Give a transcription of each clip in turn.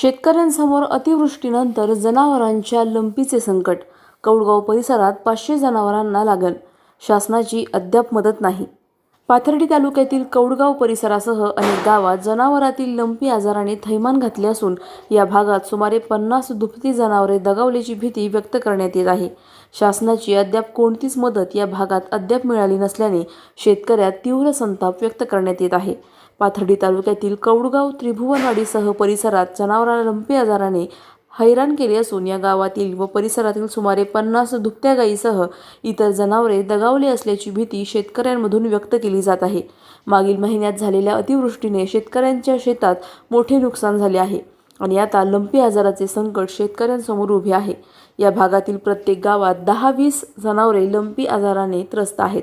शेतकऱ्यांसमोर अतिवृष्टीनंतर जनावरांच्या लंपीचे संकट. कौडगाव परिसरात पाचशे जनावरांना लागण. शासनाची अद्याप मदत नाही. पाथर्डी तालुक्यातील कौडगाव परिसरासह अनेक गावात जनावरातील लंपी आजाराने थैमान घातले असून या भागात सुमारे पन्नास दुभती जनावरे दगावल्याची भीती व्यक्त करण्यात येत आहे. शासनाची अद्याप कोणतीच मदत या भागात अद्याप मिळाली नसल्याने शेतकऱ्यात तीव्र संताप व्यक्त करण्यात येत आहे. पाथर्डी तालुक्यातील कौडगाव त्रिभुवनवाडीसह परिसरात जनावरांना लंपी आजाराने हैराण केले असून या गावातील व परिसरातील सुमारे पन्नास दुभत्या गायीसह इतर जनावरे दगावली असल्याची भीती शेतकऱ्यांमधून व्यक्त केली जात आहे. मागील महिन्यात झालेल्या अतिवृष्टीने शेतकऱ्यांच्या शेतात मोठे नुकसान झाले आहे. आणि आता लंपी आजाराचे संकट शेतकऱ्यांसमोर उभे आहे. या भागातील प्रत्येक गावात दहा वीस जनावरे लंपी आजाराने त्रस्त आहेत.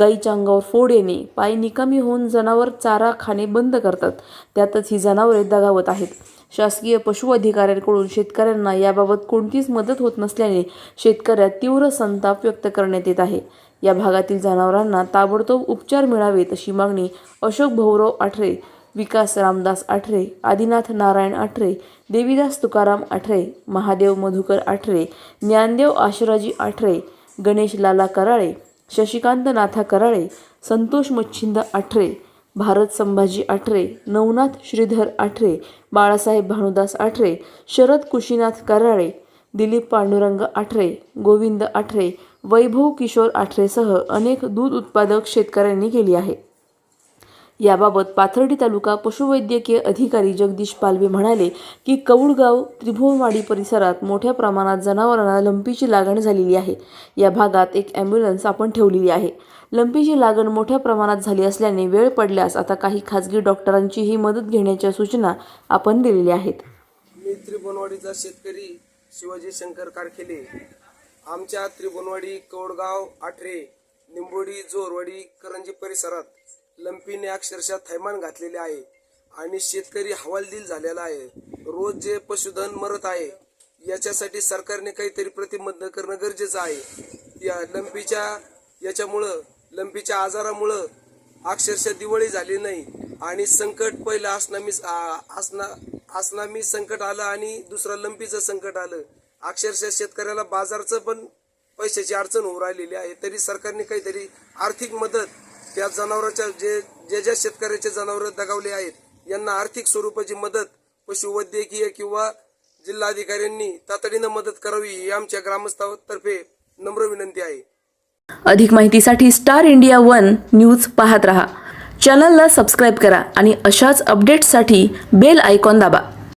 गाईच्या अंगावर फोड येणे पाय निकामी होऊन जनावर चारा खाणे बंद करतात. त्यातच ही जनावरे दगावत आहेत. शासकीय पशु अधिकाऱ्यांकडून शेतकऱ्यांना याबाबत कोणतीच मदत होत नसल्याने शेतकऱ्यात तीव्र संताप व्यक्त करण्यात येत आहे. या भागातील जनावरांना ताबडतोब उपचार मिळावेत अशी मागणी अशोक भाऊराव आठरे विकास रामदास आठरे आदिनाथ नारायण आठरे देवीदास तुकाराम आठरे महादेव मधुकर आठरे ज्ञानदेव आशराजी आठरे गणेश लाला कराळे शशिकांत नाथा कराळे संतोष मच्छिंद आठरे भारत संभाजी आठरे नवनाथ श्रीधर आठरे बाळासाहेब भानुदास आठरे शरद कुशीनाथ कराळे दिलीप पांडुरंग आठरे गोविंद आठरे वैभव किशोर आठरेसह अनेक दूध उत्पादक शेतकऱ्यांनी केली आहे. याबाबत पाथर्डी तालुका पशुवैद्यकीय अधिकारी जगदीश पालवे म्हणाले की कौडगाव त्रिभुवनवाडी परिसरात मोठ्या प्रमाणात जनावरांना लंपीची लागण झालेली आहे. या भागात एक ॲम्ब्युलन्स आपण ठेवलेली आहे. लंपीची लागण मोठ्या प्रमाणात झाली असल्याने वेळ पडल्यास आता काही खाजगी डॉक्टरांचीही मदत घेण्याच्या सूचना आपण दिलेल्या आहेत. मी त्रिभुवनवाडीचा शेतकरी शिवाजी शंकर कारखेले. आमच्या त्रिभुवनवाडी कौडगाव आठरे निंबोडी जोरवाडी करंजी परिसरात लंपीने अक्षरशः थैमान घातलेले आहे आणि शेतकरी हवालदिल झालेला आहे. रोज जे पशुधन मरत आहे याच्यासाठी सरकारने काहीतरी प्रतिबंध करणं गरजेचं आहे. या लंपीच्या याच्यामुळं लंपीच्या आजारामुळं अक्षरशः दिवाळी झाली नाही आणि संकट पहिलं असनामी आ- आसना आसनामी संकट आलं आणि दुसरं लंपीचं संकट आलं. अक्षरशः शेतकऱ्याला बाजारचं पण पैशाची अडचण होऊ राहिलेली आहे. तरी सरकारने काहीतरी आर्थिक मदत त्या जनावरांच्या जे जे ज्या शेतकऱ्याचे जनावरं दगावले आहेत यांना आर्थिक स्वरूपाची मदत पशुवैद्यकीय किंवा जिल्हाधिकाऱ्यांनी तातडीनं मदत करावी ही आमच्या ग्रामस्थातर्फे नम्र विनंती आहे. अधिक माहितीसाठी स्टार इंडिया वन न्यूज पाहत रहा. चॅनलला सबस्क्राईब करा आणि अशाच अपडेट्ससाठी बेल आयकॉन दाबा.